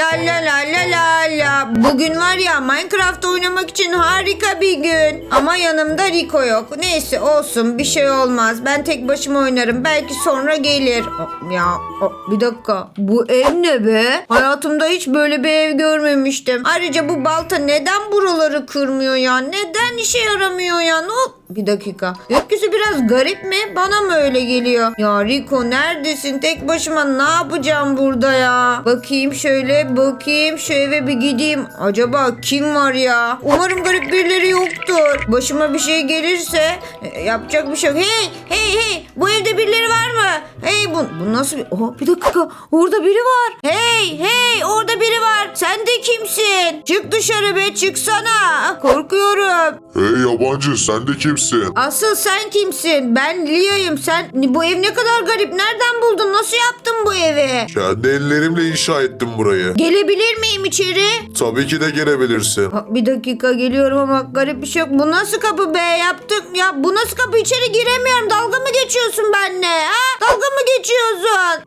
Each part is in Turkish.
La la la la la la. Bugün var ya Minecraft oynamak için harika bir gün. Ama yanımda Rico yok. Neyse olsun bir şey olmaz. Ben tek başıma oynarım. Belki sonra gelir. Ya bir dakika. Bu ev ne be? Hayatımda hiç böyle bir ev görmemiştim. Ayrıca bu balta neden buraları kırmıyor ya? Neden işe yaramıyor ya? Ne ol- bir dakika. Gökyüzü biraz garip mi? Bana mı öyle geliyor? Ya Rico neredesin? Tek başıma ne yapacağım burada ya? Bakayım şöyle bakayım şu eve bir gideyim. Acaba kim var ya? Umarım garip birileri yoktur. Başıma bir şey gelirse e, yapacak bir şey yok. Hey hey hey bu evde? Hey bu, nasıl bir... Oha, bir dakika orada biri var. Hey hey orada biri var. Sen de kimsin? Çık dışarı be çıksana. Korkuyorum. Hey yabancı sen de kimsin? Asıl sen kimsin? Ben Lia'yım. Sen bu ev ne kadar garip. Nereden buldun? Nasıl yaptın bu evi? Kendi ellerimle inşa ettim burayı. Gelebilir miyim içeri? Tabii ki de gelebilirsin. Ha, Bir dakika geliyorum ama garip bir şey yok. Bu nasıl kapı be? Yaptık ya. Bu nasıl kapı? İçeri giremiyorum. Dalga mı geçiyorsun benimle? Ha? Dalga mı geçiyorsun?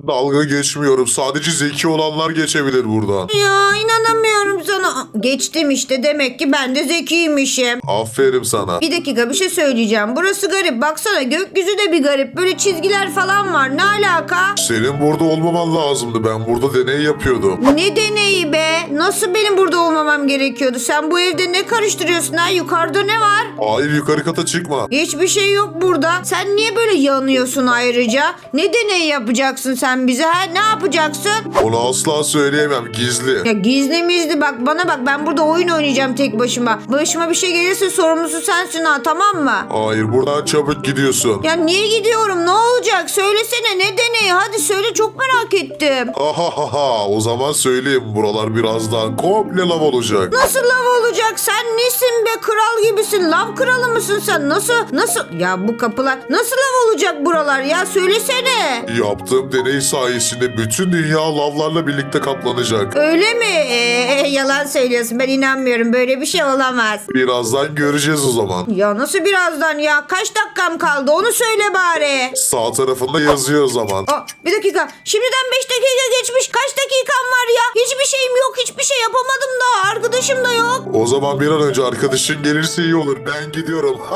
Dalga geçmiyorum. Sadece zeki olanlar geçebilir buradan. Ya inanamıyorum sana. Geçtim işte. Demek ki ben de zekiymişim. Aferin sana. Bir dakika bir şey söyleyeceğim. Burası garip. Baksana gökyüzü de bir garip. Böyle çizgiler falan var. Ne alaka? Senin burada olmaman lazımdı. Ben burada deney yapıyordum. Ne deneyi be? Nasıl benim burada olmamam gerekiyordu? Sen bu evde ne karıştırıyorsun ha? Yukarıda ne var? Hayır yukarı kata çıkma. Hiçbir şey yok burada. Sen niye böyle yanıyorsun ayrıca? Ne deney yapacaksın sen bize ha? Ne yapacaksın? Onu asla söyleyemem. Gizli. Ya gizli mizli bak bana bak ben burada oyun oynayacağım tek başıma. Başıma bir şey gelirse sorumlusu sensin ha tamam mı? Hayır buradan çabuk gidiyorsun. Ya niye gidiyorum? Ne olacak? Söylesene ne deneyi? Hadi söyle çok merak ettim. Ha ha ha. O zaman söyleyeyim. Buralar birazdan komple lav olacak. Nasıl lav olacak? Sen nesin be? Kral gibisin. Lav kralı mısın sen? Nasıl? Nasıl? Ya bu kapılar nasıl lav olacak buralar ya? Söylesene. Yaptığım deney sayesinde bütün dünya lavlarla birlikte kaplanacak. Öyle mi? Ee, yalan söylüyorsun. Ben inanmıyorum. Böyle bir şey olamaz. Birazdan göreceğiz o zaman. Ya nasıl birazdan ya? Kaç dakikam kaldı? Onu söyle bari. Sağ tarafında yazıyor o zaman. Aa, bir dakika. Şimdiden 5 dakika geçmiş. Kaç dakikam var ya? Hiçbir şeyim yok. Hiçbir şey yapamadım daha. Arkadaşım da yok. O zaman bir an önce arkadaşın gelirse iyi olur. Ben gidiyorum.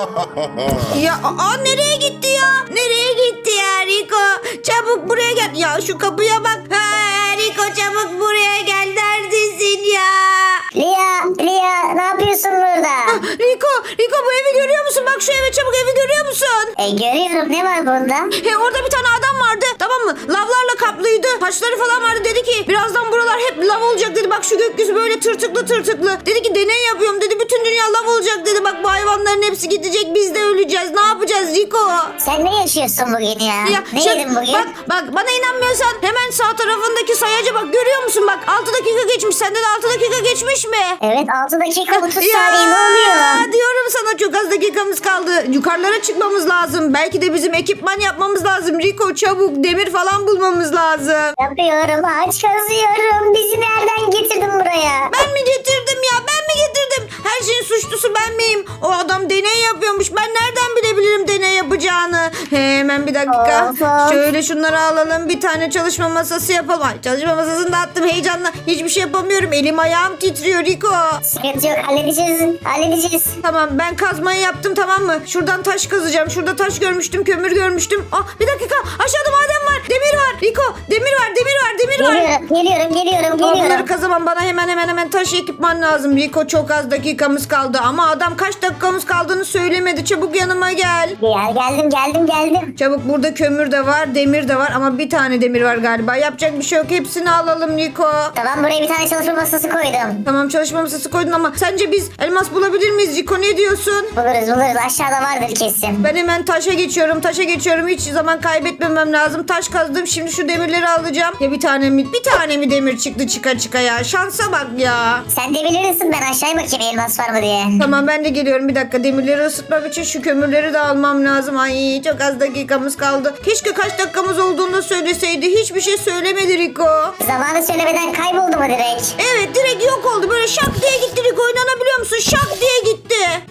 Ya aa nereye görüyorum ne var bunda? He orada bir tane adam vardı. Tamam mı? Lavlarla kaplıydı. Taşları falan vardı. Dedi ki birazdan buralar hep lav olacak dedi. Bak şu gökyüzü böyle tırtıklı tırtıklı. Dedi ki deney yapıyorum dedi. Bütün dünya lav olacak dedi. Bak bu hayvanların hepsi gidecek. Biz de öleceğiz. Ne yapacağız Rico? Sen ne yaşıyorsun bugün ya? Ya ne şey- yedin bugün? Bak bak bana inanmıyorsan hemen sağ tarafındaki sayaca bak görüyor musun bak 6 dakika geçmiş sende de 6 dakika geçmiş mi? Evet 6 dakika 30 Ya, saniye ne oluyor? Diyorum sana çok az dakikamız kaldı. Yukarılara çıkmamız lazım. Belki de bizim ekipman yapmamız lazım. Rico çabuk demir falan bulmamız lazım. Yapıyorum ağaç kazıyorum. Bizi nereden getirdin buraya? Ben mi getirdim ya? Ben? Her şeyin suçlusu ben miyim? O adam deney yapıyormuş. Ben nereden bilebilirim deney yapacağını? Hemen bir dakika. Şöyle şunları alalım. Bir tane çalışma masası yapalım. Ay, çalışma masasını da attım heyecanla. Hiçbir şey yapamıyorum. Elim ayağım titriyor Rico. Sıkıntı yok halledeceğiz. Halledeceğiz. Tamam ben kazmayı yaptım tamam mı? Şuradan taş kazacağım. Şurada taş görmüştüm, kömür görmüştüm. Ah bir dakika aşağıda maden var. Demir var. Rico demir var. Geliyorum geliyorum geliyorum Onları geliyorum. kazamam bana hemen hemen hemen taş ekipman lazım. Rico çok az dakikamız kaldı ama adam kaç dakikamız kaldığını söylemedi. Çabuk yanıma gel. Gel geldim geldim geldim. Çabuk burada kömür de var, demir de var ama bir tane demir var galiba. Yapacak bir şey yok. Hepsini alalım Rico. Tamam buraya bir tane çalışma masası koydum. Tamam çalışma masası koydun ama sence biz elmas bulabilir miyiz Rico? Ne diyorsun? Buluruz buluruz aşağıda vardır kesin. Ben hemen taşa geçiyorum. Taşa geçiyorum. Hiç zaman kaybetmemem lazım. Taş kazdım. Şimdi şu demirleri alacağım. Ya bir tane mi? Bir tane mi demir çıktı çıka çıka ya? Şansa bak ya. Sen de bilirsin ben aşağıya bakayım elmas var mı diye. Tamam ben de geliyorum bir dakika demirleri ısıtmak için şu kömürleri de almam lazım. Ay çok az dakikamız kaldı. Keşke kaç dakikamız olduğunu söyleseydi. Hiçbir şey söylemedi Rico. Zamanı söylemeden kayboldu mu direkt? Evet direkt yok oldu. Böyle şak diye gitti Rico. İnanabiliyor musun? Şak diye gitti.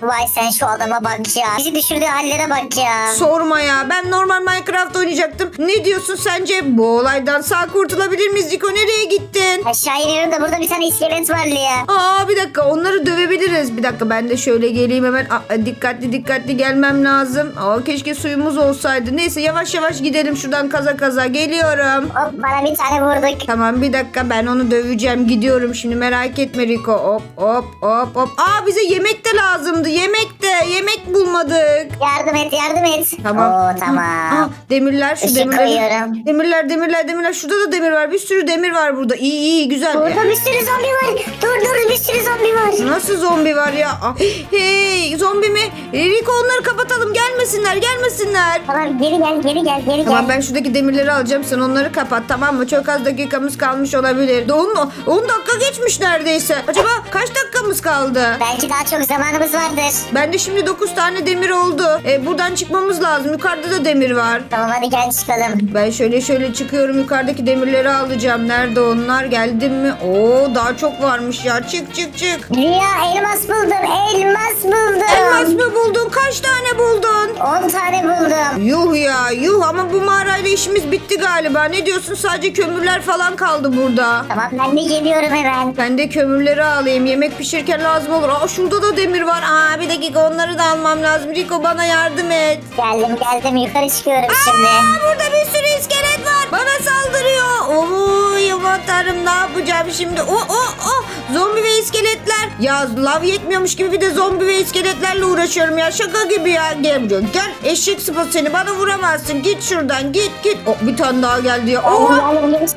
Vay sen şu adama bak ya. Bizi düşürdüğü hallere bak ya. Sorma ya ben normal Minecraft oynayacaktım. Ne diyorsun sence bu olaydan sağ kurtulabilir miyiz Rico nereye gittin? Aşağı iniyorum da burada bir tane iskelet var Lia. Aa bir dakika onları dövebiliriz. Bir dakika ben de şöyle geleyim hemen. Aa, dikkatli dikkatli gelmem lazım. Aa keşke suyumuz olsaydı. Neyse yavaş yavaş gidelim şuradan kaza kaza geliyorum. Hop bana bir tane vurduk. Tamam bir dakika ben onu döveceğim. Gidiyorum şimdi merak etme Rico. Hop hop hop hop. Aa bize yemek de lazımdı. Yemek de. Yemek bulmadık. Yardım et yardım et. Tamam. Oo Aa, tamam. demirler şu Işık demirler. koyuyorum. Demirler demirler demirler. Şurada da demir var. Bir sürü demir var burada. İyi iyi güzel. Burada bir sürü zombi var. Dur dur bir sürü zombi var. Nasıl zombi var ya? Ah, Hey zombi mi? Rico onları kapatalım gelmesinler gelmesinler. Tamam geri gel geri gel geri Tamam gel. ben şuradaki demirleri alacağım sen onları kapat tamam mı? Çok az dakikamız kalmış olabilir. 10, 10 dakika geçmiş neredeyse. Acaba kaç dakikamız kaldı? Belki daha çok zamanımız vardır. Bende şimdi 9 tane demir oldu. E, buradan çıkmamız lazım. Yukarıda da demir var. Tamam hadi gel çıkalım. Ben şöyle şöyle çıkıyorum yukarıdaki demirleri alacağım. Nerede onlar? Geldim mi? Oo daha çok varmış ya. Çık çık çık. Rüya elmas buldum. Elmas buldum. Elmas mı buldun? Kaç tane buldun? 10 tane buldum. Yuh ya yuh ama bu mağarayla işimiz bitti galiba. Ne diyorsun sadece kömürler falan kaldı burada. Tamam ben de geliyorum hemen. Ben de kömürleri alayım. Yemek pişirirken lazım olur. Aa şurada da demir var. Aa bir dakika onları da almam lazım. Rico bana yardım et. Geldim geldim yukarı çıkıyorum şimdi. Aa burada bir sürü iskelet var. Bana saldırıyor. Oo yaman tanrım ne yapacağım şimdi? O o o zombi ve iskeletler. Ya lav yetmiyormuş gibi bir de zombi ve iskeletlerle uğraşıyorum ya. Şaka gibi ya. Buraya gel. Eşek sıpası seni bana vuramazsın. Git şuradan git git. Oh, bir tane daha geldi ya. Oha.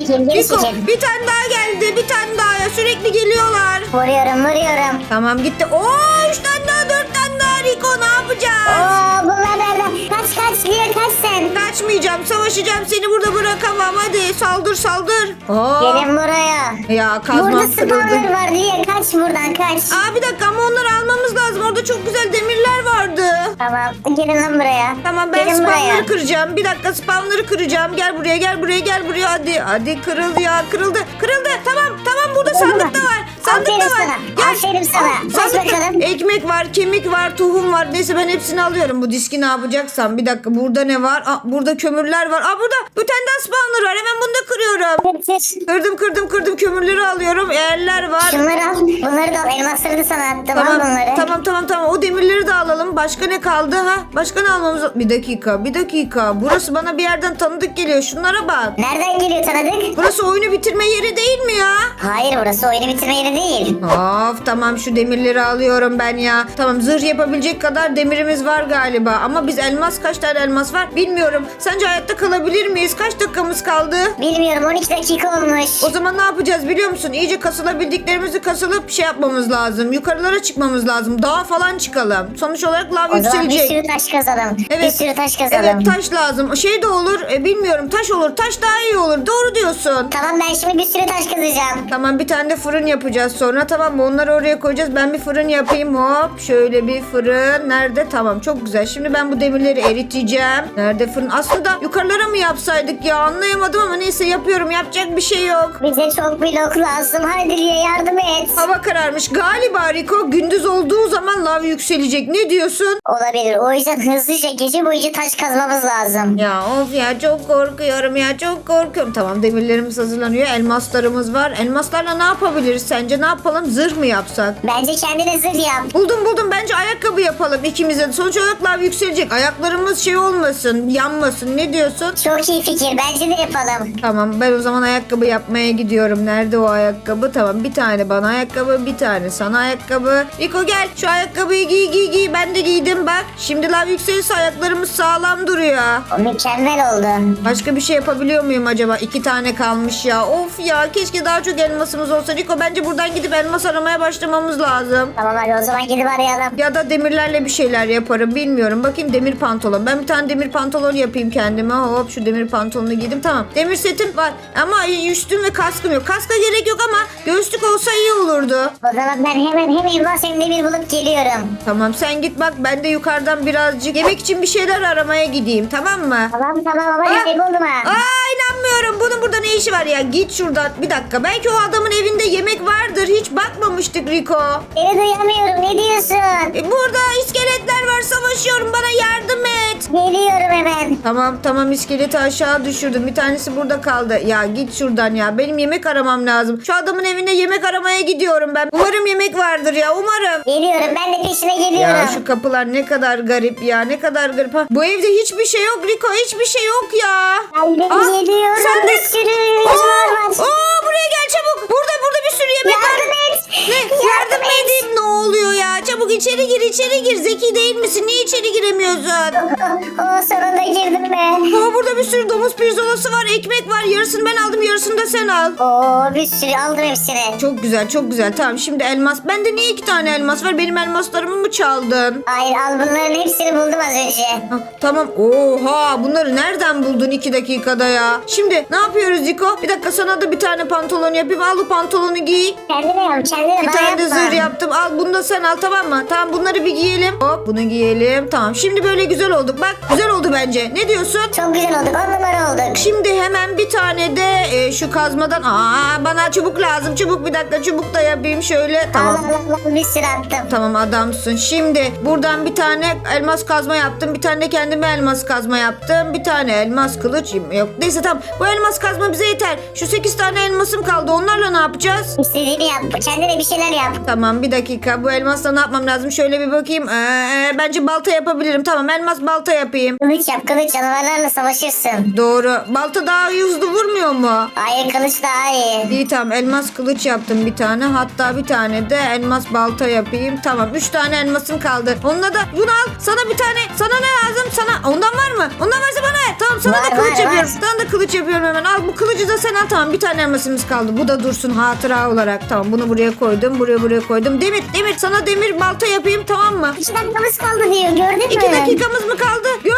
Rico çekeyim. bir tane daha geldi. Bir tane daha ya. Sürekli geliyorlar. Vuruyorum vuruyorum. Tamam gitti. Oo üç tane daha dört tane daha Rico ne yapacağız? Oo? Kaç kaç sen. Kaçmayacağım. Savaşacağım. Seni burada bırakamam. Hadi saldır saldır. Aa. Gelin buraya. Ya Burada kazmam kırıldı. spawner var Lia kaç buradan kaç. Aa bir dakika ama onları almamız lazım. Orada çok güzel demirler vardı. Tamam gelin lan buraya. Tamam ben Gelin buraya. spamları kıracağım. Bir dakika spamları kıracağım. Gel buraya gel buraya gel buraya hadi. Hadi kırıldı ya kırıldı. Kırıldı. Tamam var, kemik var, tohum var. Neyse ben hepsini alıyorum. Bu diski ne yapacaksam. Bir dakika burada ne var? Aa, burada kömürler var. Aa burada tane daha spawner var. Hemen bunu da kırıyorum. Kır, kır. Kırdım kırdım kırdım kömürleri alıyorum. Eğerler var. Şunları al. Bunları da al. Elmasları da sana attım. Tamam, al bunları. tamam tamam tamam o demirleri de alalım. Başka ne kaldı ha? Başka ne almamız? Bir dakika bir dakika. Burası bana bir yerden tanıdık geliyor. Şunlara bak. Nereden geliyor tanıdık? Burası oyunu bitirme yeri değil mi ya? Hayır burası oyunu bitirme yeri değil. Of tamam şu demirleri alıyorum ben ya. Tamam zırh yapabilecek kadar demirimiz var galiba. Ama biz elmas kaç tane elmas var bilmiyorum. Sence hayatta kalabilir miyiz? Kaç dakikamız kaldı? Bilmiyorum 12 dakika olmuş. O zaman ne yapacağız biliyor musun? İyice kasılabildiklerimizi kasılıp şey yapmamız lazım. Yukarılara çıkmamız lazım. Dağa falan çıkalım. Sonuç olarak lav O zaman bir yükselecek. sürü taş kazalım. Bir Evet. sürü taş kazalım. Evet taş lazım. Şey de olur. E, bilmiyorum taş olur. Taş daha iyi olur. Doğru diyorsun. Tamam ben şimdi bir sürü taş kazacağım. Tamam bir tane de fırın yapacağız sonra tamam mı? Onları oraya koyacağız. Ben bir fırın yapayım hop. Şöyle bir fırın. Nerede? Tamam çok güzel. Şimdi ben bu demirleri eriteceğim. Nerede fırın? Aslında yukarılara mı yapsaydık ya? Anlayamadım ama neyse yapıyorum. Yapacak bir şey yok. Bize çok blok lazım. Hadi Liye yardım et. Hava kararmış. Galiba Rico gündüz olduğu zaman lav yükselecek. Ne diyorsun? Olabilir. O yüzden hızlıca gece boyunca taş kazmamız lazım. Ya of ya çok korkuyorum ya çok korkuyorum. Tamam demirlerimiz hazırlanıyor. Elmaslarımız var. Elmaslarla ne yapabiliriz sence? Ne yapalım? Zırh mı yapsak? Bence kendine zırh yap. Buldum buldum. Bence ayakkabı yapalım ikimize. Sonuç olarak lav yükselecek. Ayaklarımız şey olmasın, yanmasın. Ne diyorsun? Çok iyi fikir. Bence de yapalım. Tamam ben o zaman ayakkabı yapmaya gidiyorum. Nerede o ayakkabı? Tamam bir tane bana ayakkabı, bir tane sana ayakkabı. Rico gel şu ayakkabıyı giy giy giy. Ben de giydim bak. Şimdi lav yükselirse ayaklarımız sağlam duruyor. O mükemmel oldu. Başka bir şey yapabiliyor muyum acaba? İki tane kalmış ya. Of ya keşke daha çok elmasımız olsa. Rico bence buradan gidip elmas aramaya başlamamız lazım. Tamam hadi o zaman gidip arayalım. Ya da demirlerle bir şeyler yaparım bilmiyorum. Bakayım demir pantolon. Ben bir tane demir pantolon yapayım kendime. Hop şu demir pantolonu giydim. Tamam. Demir setim var ama üstüm ve kaskım yok. Kaska gerek yok ama göğüslük olsa iyi olurdu. O zaman ben hemen hem elmas hem demir bulup geliyorum. Tamam sen git bak ben de yukarıdan birazcık yemek için bir şeyler aramaya gideyim tamam mı? Tamam tamam ama Aa! kayboldum ha. Aa inanmıyorum. Bunun burada ne işi var ya? Git şuradan. Bir dakika. Belki o adamın evinde yemek vardır. Hiç bakmamıştık Rico. Seni duyamıyorum ne diyorsun? E, burada iskeletler var. Savaşıyorum. Bana yardım et. Geliyorum hemen. Tamam tamam iskeleti aşağı düşürdüm. Bir tanesi burada kaldı. Ya git şuradan ya. Benim yemek aramam lazım. Şu adamın evinde yemek aramaya gidiyorum ben. Umarım yemek vardır ya. Umarım. Geliyorum ben de peşine geliyorum. Ya şu kapılar ne kadar garip ya. Ne kadar garip. Ha, bu evde hiçbir şey yok Rico. Hiçbir şey yok ya. Geldim Aa, geliyorum. sen de- Bir sürü var. buraya gel çabuk. Burada burada bir sürü yemek var. Yardım et. Ne? Yardım mı edeyim ne oluyor ya? Çabuk içeri gir içeri gir. Zeki değil misin? Niye içeri giremiyorsun? Oh, sonunda girdim ben. Aa, burada bir sürü domuz pirzolası var. Ekmek var. Yarısını ben aldım. Yarısını da sen al. Oo, bir sürü aldım hepsini. Çok güzel çok güzel. Tamam şimdi elmas. Bende niye iki tane elmas var? Benim elmaslarımı mı çaldın? Hayır al bunların hepsini buldum az önce. Ha, tamam. Oha bunları nereden buldun iki dakikada ya? Şimdi ne yapıyoruz Ziko? Bir dakika sana da bir tane pantolon yapayım. Al bu pantolonu giy. Kendine yap kendine Bir bana tane de yapma. zırh yaptım. Al bunu da sen al tamam mı? Tamam bunları bir giyelim. Hop bunu giyelim. Tamam şimdi böyle güzel olduk. Bak güzel oldu bence. Ne diyorsun? Çok güzel olduk on numara olduk. Şimdi hemen bir tane de e, şu kazmadan aa bana çubuk lazım. Çubuk bir dakika çubuk da yapayım şöyle. Tamam. Allah Allah Allah bir sürü attım. Tamam adamsın. Şimdi buradan bir tane elmas kazma yaptım. Bir tane de kendime elmas kazma yaptım. Bir tane elmas kılıç yok. Neyse tamam. Bu elmas kazma bize yeter. Şu 8 tane elmasım kaldı. Onlarla ne yapacağız? İstediğini yap. Kendine bir şeyler yap. Tamam bir dakika. Bu elmasla ne yapmam lazım? Şöyle bir bakayım. Ee, bence balta yapabilirim. Tamam elmas balta yapayım. Kılıç yap kılıç canavarlarla savaşırsın. Doğru. Balta daha hızlı vurmuyor mu? Hayır kılıç daha iyi. İyi tamam elmas kılıç yaptım bir tane. Hatta bir tane de elmas balta yapayım. Tamam üç tane elmasım kaldı. Onunla da bunu al. Sana bir tane. Sana ne lazım? Sana ondan var mı? Ondan varsa bana ver. Tamam sana Var, da kılıç var, yapıyorum. var. Sana da kılıç yapıyorum hemen. Al bu kılıcı da sen al. Tamam bir tane elmasımız kaldı. Bu da dursun hatıra olarak. Tamam bunu buraya koydum. Buraya buraya koydum. Demir demir sana demir balta yapayım tamam mı? İki dakikamız kaldı diyor gördün mü? İki dakikamız mı kaldı? Görmedim.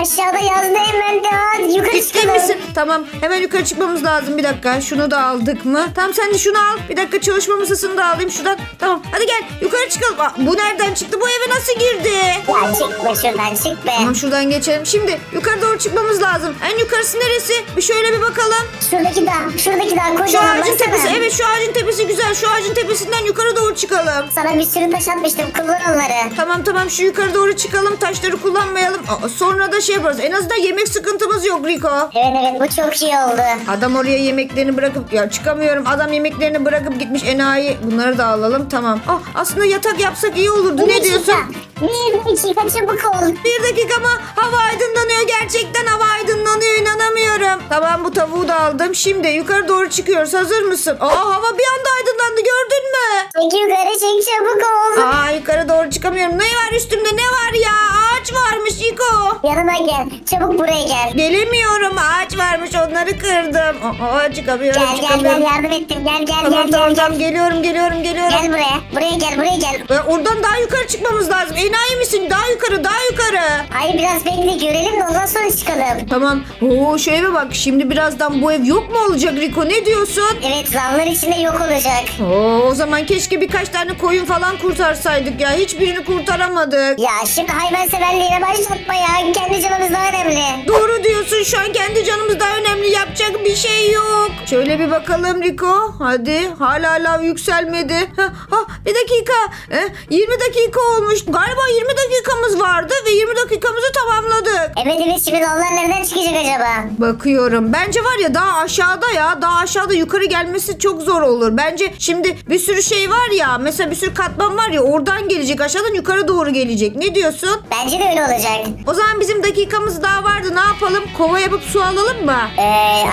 Aşağıda yazdı hemen daha yukarı çıkalım. misin? Tamam hemen yukarı çıkmamız lazım bir dakika. Şunu da aldık mı? Tamam sen de şunu al. Bir dakika çalışma masasını da alayım şuradan. Tamam hadi gel yukarı çıkalım. Aa, bu nereden çıktı? Bu eve nasıl girdi? Ya çık be şuradan çık be. Tamam şuradan geçelim. Şimdi yukarı doğru çıkmamız lazım. En yukarısı neresi? Bir şöyle bir bakalım. Şuradaki dağ, şuradaki dağ Şu kocaman ağacın baksana. tepesi. Evet şu ağacın tepesi güzel. Şu ağacın tepesinden yukarı doğru çıkalım. Sana bir sürü taş atmıştım kullan onları. Tamam tamam şu yukarı doğru çıkalım. Taşları kullanmayalım. Aa, sonra da şey yaparız. En azından yemek sıkıntımız yok Rico. Evet evet bu çok iyi oldu. Adam oraya yemeklerini bırakıp ya çıkamıyorum. Adam yemeklerini bırakıp gitmiş enayi. Bunları da alalım tamam. Ah aslında yatak yapsak iyi olurdu. Ne diyorsun? Bir dakika çabuk ol. Bir dakika ama hava aydınlanıyor. Gerçekten hava aydınlanıyor. inanamıyorum. Tamam bu tavuğu da aldım. Şimdi yukarı doğru çıkıyoruz. Hazır mısın? Aa hava bir anda aydınlandı. Gördün mü? Çek yukarı çek çabuk ol. Aa yukarı doğru çıkamıyorum. Ne var üstümde? Ne var ya? Ağaç varmış Iko. Yanıma gel. Çabuk buraya gel. Gelemiyorum. Ağaç varmış. Onları kırdım. Aa çıkamıyorum. Gel gel çıkamıyorum. gel yardım ettim. Gel gel Tamam gel tamam gel. tamam geliyorum geliyorum geliyorum. Gel buraya. Buraya gel buraya gel. Oradan daha yukarı çıkmamız lazım. Enayi misin? Daha yukarı daha yukarı. Hayır biraz bekle görelim de ondan sonra çıkalım. Tamam. Oo şu eve bak. Şimdi birazdan bu ev yok mu olacak Riko? Ne diyorsun? Evet zamlar içinde yok olacak. Oo, o zaman keşke birkaç tane koyun falan kurtarsaydık ya. Hiçbirini kurtaramadık. Ya şimdi hayvanseverliğine başlatma ya. Kendi canımız daha önemli. Doğru diyorsun. Şu an kendi canımız daha önemli. Yapacak bir şey yok. Şöyle bir bakalım Riko. Hadi. Hala lav yükselmedi. Ha, ha, bir dakika. Eh, 20 dakika olmuş. Galiba 20 dakikamız vardı ve 20 dakikamızı tamamladık. Evet evet şimdi nereden çıkacak acaba? Bakıyorum. Bence var ya daha aşağıda ya. Daha aşağıda yukarı gelmesi çok zor olur. Bence şimdi bir sürü şey var ya. Mesela bir sürü katman var ya. Oradan gelecek. Aşağıdan yukarı doğru gelecek. Ne diyorsun? Bence de öyle olacak. O zaman bizim dakikamız daha vardı. Ne yapalım? Kova yapıp su alalım mı? Ee,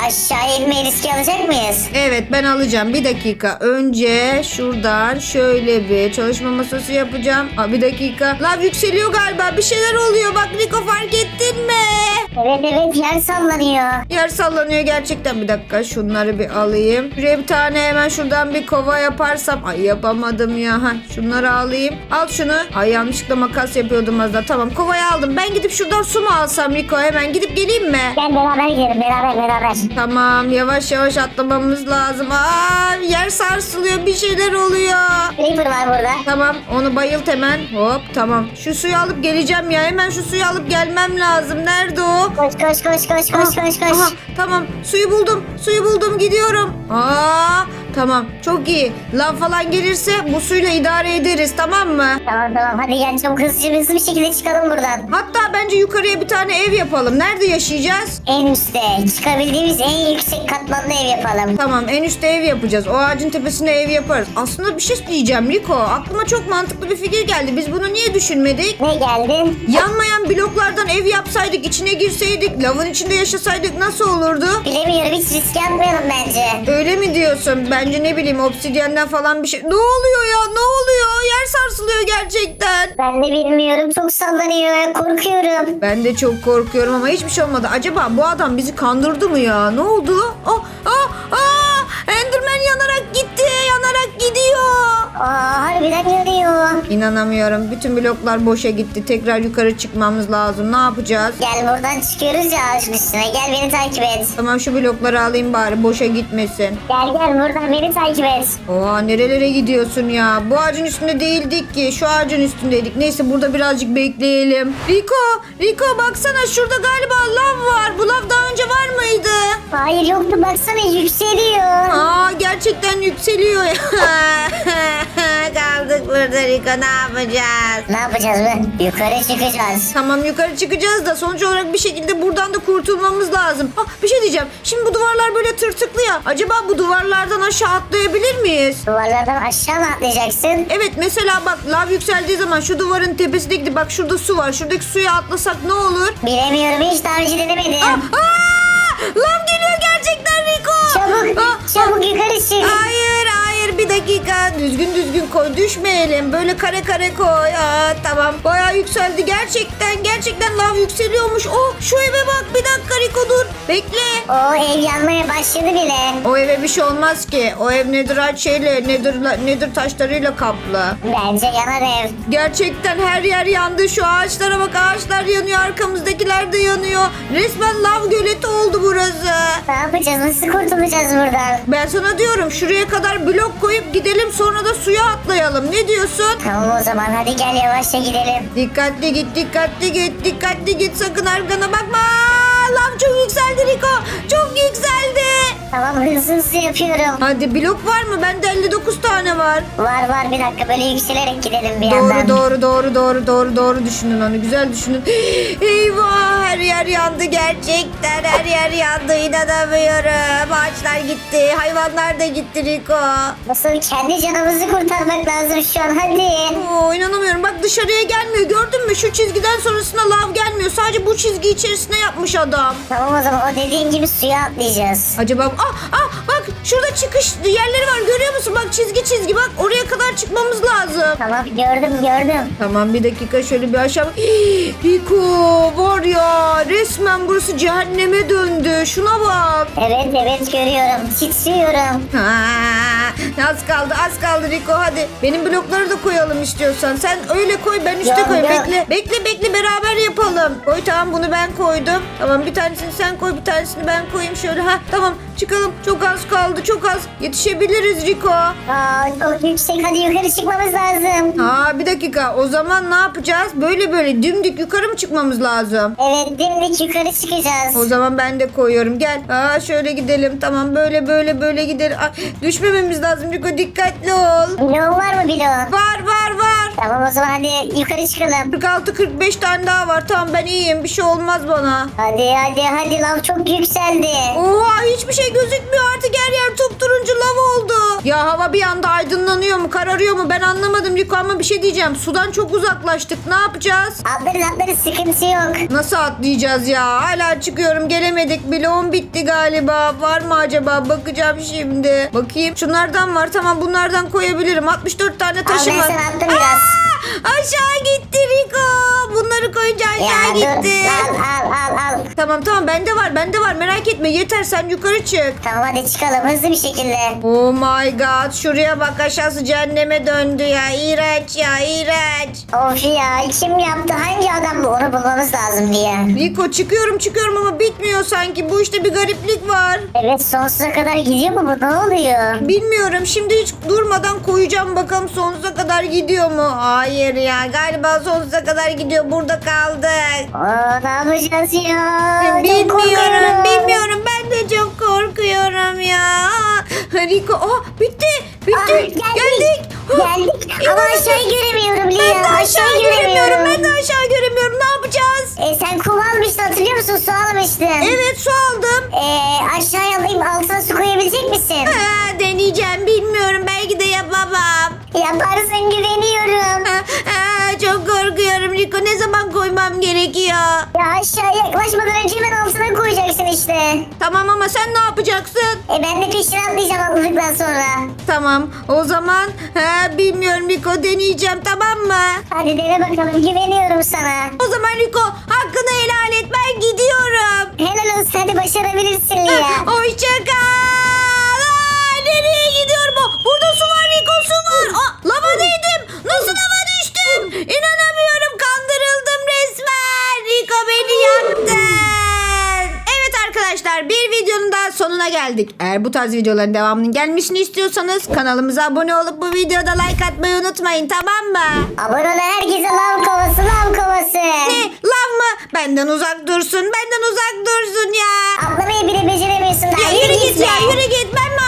aşağı inmeyi riske alacak mıyız? Evet ben alacağım. Bir dakika. Önce şuradan şöyle bir çalışma masası yapacağım. Aa, bir dakika. Lav yükseliyor galiba. Bir şeyler oluyor. Bak Rico fark ettin mi? Evet evet yer sallanıyor. Yer sallanıyor gerçekten. Bir dakika şunları bir alayım. Şuraya bir tane hemen şuradan bir kova yaparsam. Ay yapamadım ya. Ha, şunları alayım. Al şunu. Ay yanlışlıkla makas yapıyordum az daha. Tamam kovayı aldım. Ben gidip şuradan su mu alsam Rico? Hemen gidip geleyim mi? Gel beraber gidelim beraber beraber. Tamam yavaş yavaş atlamamız lazım. Aa yer sarsılıyor bir şeyler oluyor. Creeper var burada. Tamam onu bayılt hemen. Hop tamam. Şu suyu alıp geleceğim ya. Hemen şu suyu alıp gelmem lazım. Nerede o? Koş koş koş koş koş koş koş. Tamam suyu buldum. Suyu buldum gidiyorum. Aa tamam çok iyi. Lav falan gelirse bu suyla idare ederiz tamam mı? Tamam tamam hadi gel çabuk hızlıca hızlı bir şekilde çıkalım buradan. Hatta bence yukarıya bir tane ev yapalım. Nerede yaşayacağız? En üstte çıkabildiğimiz en yüksek katmanlı ev yapalım. Tamam en üstte ev yapacağız. O ağacın tepesine ev yaparız. Aslında bir şey diyeceğim Rico. Aklıma çok mantıklı bir fikir geldi. Biz bunu niye düşünmedik? Ne geldin? Yanmayan bloklardan ev yapsaydık, içine girseydik, lavın içinde yaşasaydık nasıl olurdu? Bilemiyorum hiç risk yapmayalım bence. Öyle mi diyorsun? Bence ne bileyim obsidyenden falan bir şey. Ne oluyor ya? Ne oluyor? Yer sarsılıyor gerçekten. Ben de bilmiyorum çok sallanıyor korkuyorum. Ben de çok korkuyorum ama hiçbir şey olmadı. Acaba bu adam bizi kandırdı mı ya? Ne oldu? Oh, ah, ah! Enderman yanarak. Aa harbiden yanıyor. İnanamıyorum. Bütün bloklar boşa gitti. Tekrar yukarı çıkmamız lazım. Ne yapacağız? Gel buradan çıkıyoruz ya ağacın üstüne gel beni takip et. Tamam şu blokları alayım bari. Boşa gitmesin. Gel gel buradan beni takip et. Oha nerelere gidiyorsun ya? Bu ağacın üstünde değildik ki. Şu ağacın üstündeydik. Neyse burada birazcık bekleyelim. Rico, Rico baksana şurada galiba lav var. Bu lav daha önce var mıydı? Hayır yoktu baksana yükseliyor. Aa gerçekten yükseliyor ya. Kaldık burada Rico ne yapacağız? Ne yapacağız be? Yukarı çıkacağız. Tamam yukarı çıkacağız da sonuç olarak bir şekilde buradan da kurtulmamız lazım. Ah bir şey diyeceğim. Şimdi bu duvarlar böyle tırtıklı ya. Acaba bu duvarlardan aşağı atlayabilir miyiz? Duvarlardan aşağı mı atlayacaksın? Evet mesela bak lav yükseldiği zaman şu duvarın tepesindeki bak şurada su var. Şuradaki suya atlasak ne olur? Bilemiyorum hiç daha önce denemedim. Aa! Lav geliyor düzgün düzgün koy düşmeyelim böyle kare kare koy Aa, tamam bayağı yükseldi gerçekten gerçekten lav yükseliyormuş oh şu eve bak bir dakika Rico dur bekle O ev yanmaya başladı bile. o eve bir şey olmaz ki o ev nedir şeyle nedir nedir taşlarıyla kaplı Bence yanar ev. Gerçekten her yer yandı. Şu ağaçlara bak ağaçlar yanıyor. Arkamızdakiler de yanıyor. Resmen lav göleti oldu burası. Ne yapacağız? Nasıl kurtulacağız buradan? Ben sana diyorum şuraya kadar blok koyup gidelim sonra da suya atlayalım. Ne diyorsun? Tamam o zaman hadi gel yavaşça gidelim. Dikkatli git, dikkatli git, dikkatli git. Sakın arkana bakma. Lav çok yükseldi Riko. Çok yükseldi. Tamam hızlı hızlı yapıyorum. Hadi blok var mı? Bende 59 tane var. Var var bir dakika böyle yükselerek gidelim bir Doğru yandan. doğru doğru doğru doğru doğru düşünün onu güzel düşünün. Eyvah her yer yandı gerçekten her yer yandı inanamıyorum. Ağaçlar gitti hayvanlar da gitti Riko. Nasıl kendi canımızı kurtarmak lazım şu an hadi. Oo, inanamıyorum bak dışarıya gelmiyor gördün mü şu çizgiden sonrasına lav gelmiyor. Sadece bu çizgi içerisine yapmış adam. Tamam o zaman o dediğin gibi suya atlayacağız. Acaba ah ah bak şurada çıkış yerleri var görüyor musun? Bak çizgi çizgi bak çıkmamız lazım. Tamam gördüm gördüm. Tamam bir dakika şöyle bir aşağı. Hii, Riko var ya resmen burası cehenneme döndü. Şuna bak. Evet evet görüyorum. Titriyorum. Ha, az kaldı az kaldı Riko hadi. Benim blokları da koyalım istiyorsan. Sen öyle koy ben üste Yok, koy. yok. Bekle bekle bekle beraber yapalım. Koy tamam bunu ben koydum. Tamam bir tanesini sen koy bir tanesini ben koyayım şöyle. Ha tamam çıkalım. Çok az kaldı çok az. Yetişebiliriz Riko. Aa, çok yüksek hadi yukarı çıkmamız lazım. Ha bir dakika o zaman ne yapacağız? Böyle böyle dimdik yukarı mı çıkmamız lazım? Evet dimdik yukarı çıkacağız. O zaman ben de koyuyorum. Gel. Aa şöyle gidelim. Tamam böyle böyle böyle gidelim. Ay, düşmememiz lazım. Riko dikkatli ol. Bloğun var mı bloğun? Var var var. Tamam o zaman hadi yukarı çıkalım. 46 45 tane daha var. Tamam ben iyiyim. Bir şey olmaz bana. Hadi hadi hadi lav çok yükseldi. Oha hiçbir şey gözükmüyor artık her yer turuncu lav oldu. Ya hava bir anda aydınlanıyor mu kararıyor mu ben anlamadım ama bir şey diyeceğim. Sudan çok uzaklaştık ne yapacağız? Atlarız atlarız sıkıntı yok. Nasıl atlayacağız ya? Hala çıkıyorum gelemedik. Bloğum bitti galiba. Var mı acaba? Bakacağım şimdi. Bakayım. Şunlardan var. Tamam bunlardan koyabilirim. 64 tane Al taşım ben var. sana attım biraz. Aa! Aşağı aşağı Ya dur gitti. al al al al. Tamam tamam bende var bende var merak etme yeter sen yukarı çık. Tamam hadi çıkalım hızlı bir şekilde. Oh my god şuraya bak aşağısı cehenneme döndü ya iğrenç ya iğrenç. Of ya kim yaptı hangi adam bu onu bulmamız lazım diye. Riko çıkıyorum çıkıyorum ama bitmiyor sanki bu işte bir gariplik var. Evet sonsuza kadar gidiyor mu bu ne oluyor? Bilmiyorum şimdi hiç durmadan koyacağım bakalım sonsuza kadar gidiyor mu? Hayır ya galiba sonsuza kadar gidiyor burada kaldık. Aa, ne yapacağız ya? Çok Bilmiyorum, korkuyorum. bilmiyorum. Ben de çok korkuyorum ya. Riko, oh bitti, bitti. Ah, geldik. Geldik. Geldik. Ama inanamıyorum. aşağıyı göremiyorum Lia. Ben de aşağı göremiyorum. Ben de aşağı göremiyorum. Ne yapacağız? E, sen kum almıştın hatırlıyor musun? Su almıştın. Evet su aldım. E, aşağıya alayım altına su koyabilecek misin? Ha, deneyeceğim. Bilmiyorum. Belki de yapamam. Yaparsın güveniyorum. Ha, ha, Riko. Ne zaman koymam gerekiyor? Ya aşağı yaklaşmadan önce hemen altına koyacaksın işte. Tamam ama sen ne yapacaksın? E ben de peşine atlayacağım atladıktan sonra. Tamam. O zaman ha, bilmiyorum Riko deneyeceğim tamam mı? Hadi dene bakalım güveniyorum sana. O zaman Riko hakkını helal et ben gidiyorum. Helal olsun hadi başarabilirsin Lia. Hoşça geldik. Eğer bu tarz videoların devamının gelmesini istiyorsanız kanalımıza abone olup bu videoda like atmayı unutmayın tamam mı? Abone olan herkese lav kovası lav kovası. Ne? Lav mı? Benden uzak dursun. Benden uzak dursun ya. Atlamayı bile beceremiyorsun. Ya yürü git be. ya yürü git. Ben mi.